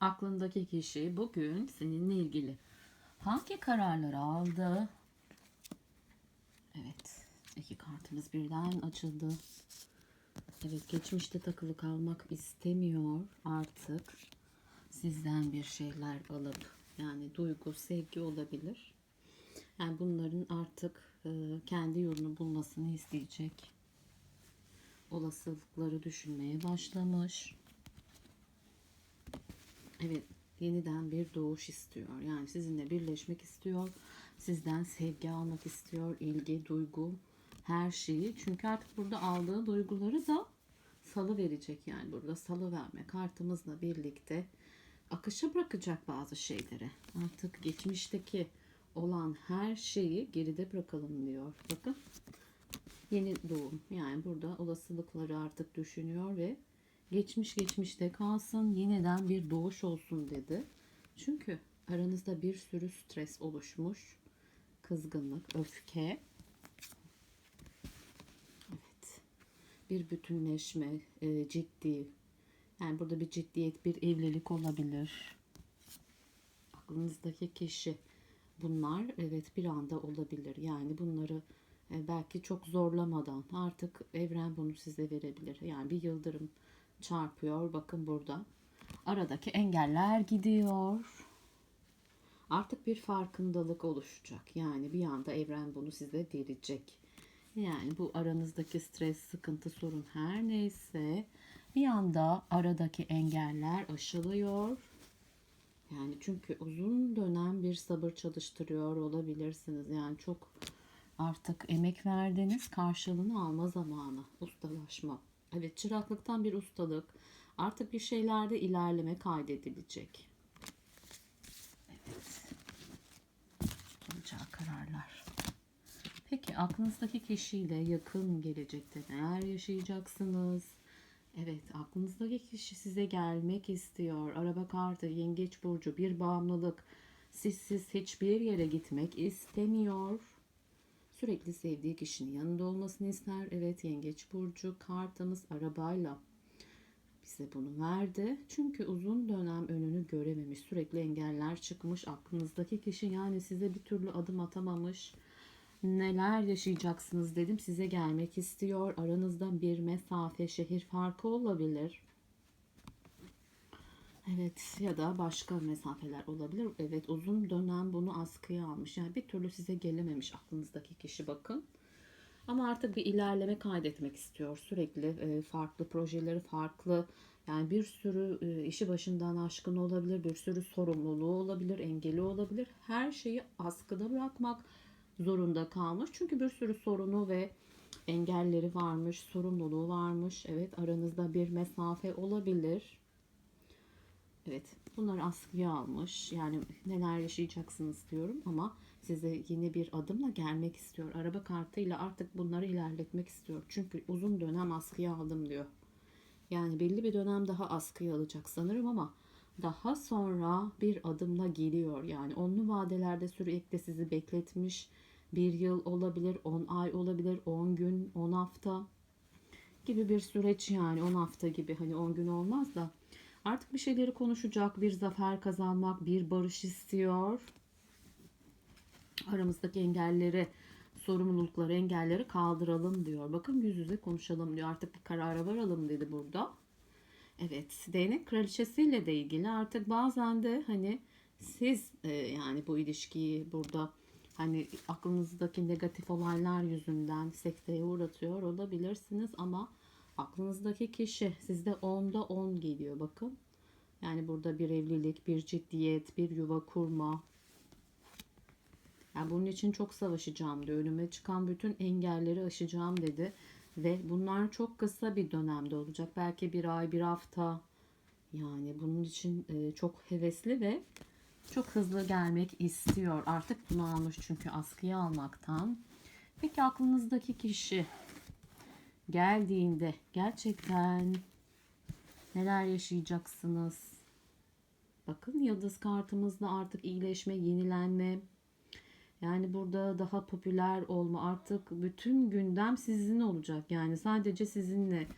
aklındaki kişi bugün seninle ilgili hangi kararları aldı? Evet, iki kartımız birden açıldı. Evet, geçmişte takılı kalmak istemiyor artık. Sizden bir şeyler alıp yani duygu, sevgi olabilir. Yani bunların artık e, kendi yolunu bulmasını isteyecek. Olasılıkları düşünmeye başlamış. Evet, yeniden bir doğuş istiyor. Yani sizinle birleşmek istiyor. Sizden sevgi almak istiyor, ilgi, duygu, her şeyi. Çünkü artık burada aldığı duyguları da salı verecek yani burada salı verme kartımızla birlikte akışa bırakacak bazı şeyleri. Artık geçmişteki olan her şeyi geride bırakalım diyor. Bakın yeni doğum yani burada olasılıkları artık düşünüyor ve geçmiş geçmişte kalsın yeniden bir doğuş olsun dedi. Çünkü aranızda bir sürü stres oluşmuş. Kızgınlık, öfke. Evet. Bir bütünleşme, e, ciddi. Yani burada bir ciddiyet, bir evlilik olabilir. Aklınızdaki kişi. Bunlar evet bir anda olabilir. Yani bunları e, belki çok zorlamadan artık evren bunu size verebilir. Yani bir yıldırım çarpıyor. Bakın burada. Aradaki engeller gidiyor. Artık bir farkındalık oluşacak. Yani bir anda evren bunu size verecek. Yani bu aranızdaki stres, sıkıntı, sorun her neyse bir anda aradaki engeller aşılıyor. Yani çünkü uzun dönem bir sabır çalıştırıyor olabilirsiniz. Yani çok artık emek verdiniz karşılığını alma zamanı. Ustalaşma. Evet çıraklıktan bir ustalık. Artık bir şeylerde ilerleme kaydedilecek. Evet. Alacağı kararlar. Peki aklınızdaki kişiyle yakın gelecekte neler yaşayacaksınız? Evet aklınızdaki kişi size gelmek istiyor. Araba kartı, yengeç burcu, bir bağımlılık. Sizsiz hiçbir yere gitmek istemiyor. Sürekli sevdiği kişinin yanında olmasını ister. Evet yengeç burcu kartımız arabayla bize bunu verdi. Çünkü uzun dönem önünü görememiş. Sürekli engeller çıkmış. Aklınızdaki kişi yani size bir türlü adım atamamış. Neler yaşayacaksınız dedim. Size gelmek istiyor. Aranızda bir mesafe, şehir farkı olabilir. Evet ya da başka mesafeler olabilir. Evet uzun dönem bunu askıya almış. Yani bir türlü size gelememiş aklınızdaki kişi bakın. Ama artık bir ilerleme kaydetmek istiyor. Sürekli e, farklı projeleri, farklı yani bir sürü e, işi başından aşkın olabilir, bir sürü sorumluluğu olabilir, engeli olabilir. Her şeyi askıda bırakmak zorunda kalmış. Çünkü bir sürü sorunu ve engelleri varmış, sorumluluğu varmış. Evet aranızda bir mesafe olabilir. Evet bunları askıya almış. Yani neler yaşayacaksınız diyorum ama size yeni bir adımla gelmek istiyor. Araba kartıyla artık bunları ilerletmek istiyor. Çünkü uzun dönem askıya aldım diyor. Yani belli bir dönem daha askıya alacak sanırım ama daha sonra bir adımla geliyor. Yani onlu vadelerde sürekli sizi bekletmiş. Bir yıl olabilir, 10 ay olabilir, 10 gün, 10 hafta gibi bir süreç yani 10 hafta gibi hani 10 gün olmaz da artık bir şeyleri konuşacak, bir zafer kazanmak, bir barış istiyor. Aramızdaki engelleri, sorumlulukları, engelleri kaldıralım diyor. Bakın yüz yüze konuşalım diyor. Artık bir karara varalım dedi burada. Evet, değnek kraliçesiyle de ilgili artık bazen de hani siz e, yani bu ilişkiyi burada hani aklınızdaki negatif olaylar yüzünden sekteye uğratıyor olabilirsiniz ama aklınızdaki kişi sizde 10'da 10 geliyor bakın. Yani burada bir evlilik, bir ciddiyet, bir yuva kurma. Yani bunun için çok savaşacağım diyor. Önüme çıkan bütün engelleri aşacağım dedi. Ve bunlar çok kısa bir dönemde olacak. Belki bir ay, bir hafta. Yani bunun için e, çok hevesli ve çok hızlı gelmek istiyor. Artık bunu almış çünkü askıya almaktan. Peki aklınızdaki kişi geldiğinde gerçekten neler yaşayacaksınız? Bakın yıldız kartımızda artık iyileşme, yenilenme. Yani burada daha popüler olma artık bütün gündem sizin olacak. Yani sadece sizinle